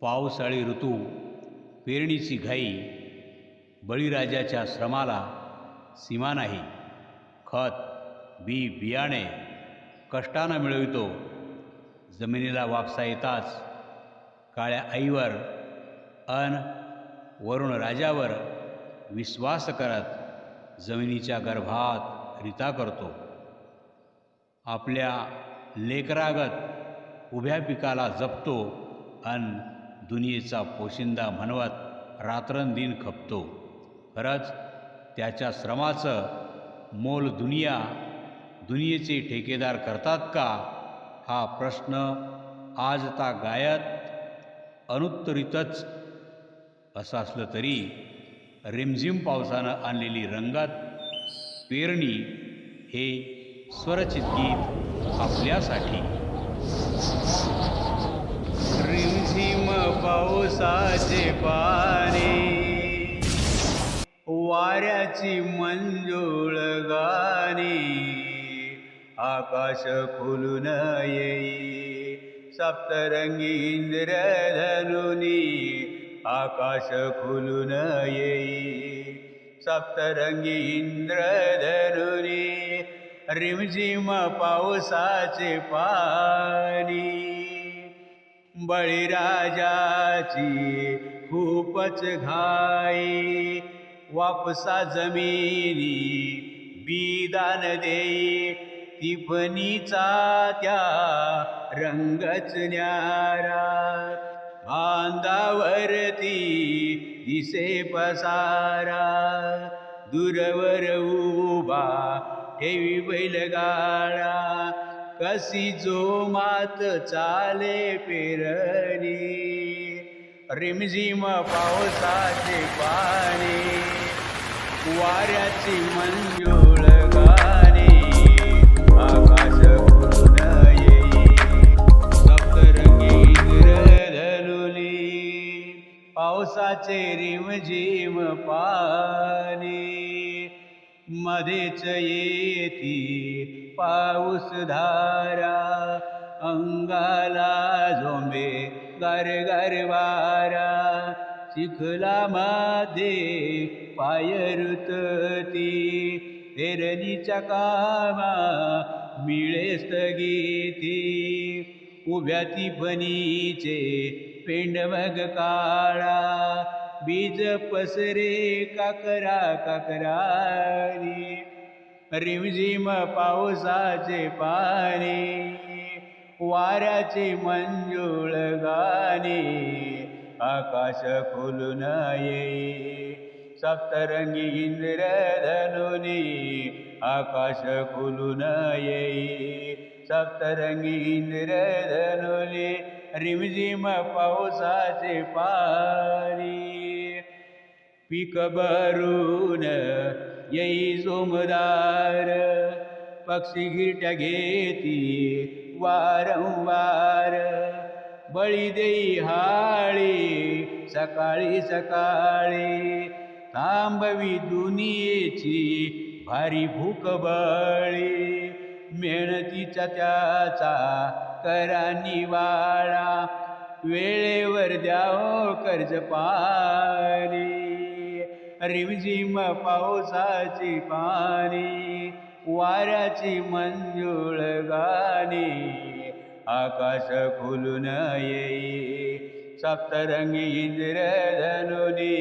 पावसाळी ऋतू पेरणीची घाई बळीराजाच्या श्रमाला सीमा नाही. खत बी बियाणे कष्टानं मिळवितो. जमिनीला वापसा येताच काळ्या आईवर अन वरुण राजावर विश्वास करत जमिनीच्या गर्भात रिता करतो. आपल्या लेकरागत उभ्या पिकाला जपतो अन दुनियेचा पोशिंदा म्हणवत रात्रंदिन खपतो. खरंच त्याच्या श्रमाचं मोल दुनिया दुनियेचे ठेकेदार करतात का? हा प्रश्न आजता गायत अनुत्तरितच. असं असलं तरी रिमझिम पावसानं आणलेली रंगत पेरणी हे स्वरचित गीत आपल्यासाठी. रिमझिम पावसाचे पाणी वाऱ्याची मंजूळ गाणी आकाश खुलून येई सप्तरंगी इंद्रधनुनी आकाश खुलून येई सप्तरंगी इंद्रधनुनी रिमझिम पावसाचे पाणी. बळीराजाची खूपच घाई. वापसा जमिनी बिदान देई टिपणीचा त्या रंगच न्यारा. बांधावरती दिसे पसारा. दूरवर उभा ठेवी बैलगाळा कशी जो मात चाले पेरणी रिमझिम पावसाचे पाणी वाऱ्याची मंजूळ गाणी आकाश खुलून येई. सप्तरंगी पावसाचे रिमझिम पाणी मध्येच येती पाऊस धारा अंगाला झोंबे गार वारा. वारा चिखलामध्ये पाय ऋतती पेरणीच्या कामा मिळे स्थगिती. उभ्या टिपणीचे पेंडमग काळा बीज पसरे काकरा काकरारी रिमझिम पावसाचे पाणी वाऱ्याचे मंजुळ गाणे आकाश खुलून येई सप्तरंगी इंद्रधनुनी आकाश खुलून येई सप्तरंगी इंद्रधनुनी रिमझिम पावसाचे पाणी. पिक भरून येई जोमदार पक्षी गिरट्या घेती वारंवार. बळी देई हाळी सकाळी सकाळी. थांबवी दुनियेची भारी भूक बळी. मेहनतीचा त्याचा करा निवाळा वेळेवर द्याव कर्ज पाणी रिमझिम पावसाची पाणी वाऱ्याची मंजुळ गाणी आकाश खुलून येई सप्तरंगी इंद्रधनुनी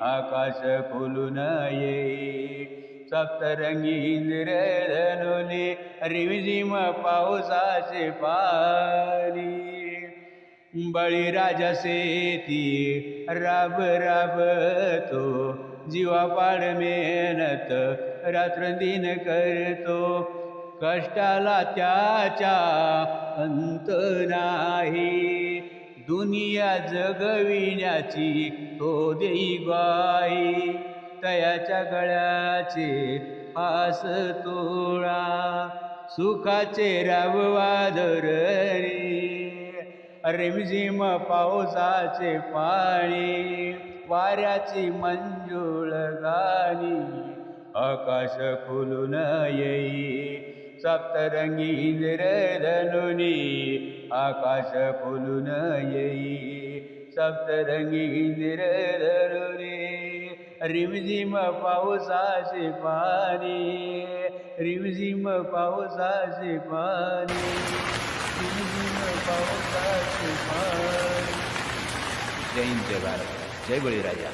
आकाश खुलून येई सप्तरंगी इंद्रधनुनी रिमझिम पावसाचे पाणी. बळीराजा सेती राब तो जीवापाड मेहनत रात्रंदिन करतो. कष्टाला त्याच्या अंत नाही. दुनिया जगविण्याची तो देई बाई तयाच्या गळ्याचे फास तोळा सुखाचे राबवादर रिमझिम पावसाचे पाणी वाऱ्याची मंजूळ गाणी आकाश खुलून येई सप्तरंगी इंद्रधनुनी आकाश खुलून येई सप्तरंगी इंद्रधनुनी रिमझिम पावसाचे पाणी रिमझिम पावसाचे पाणी. रिमझिम पावसाचे पाणी जय हिंद जय भारत जय बळीराजा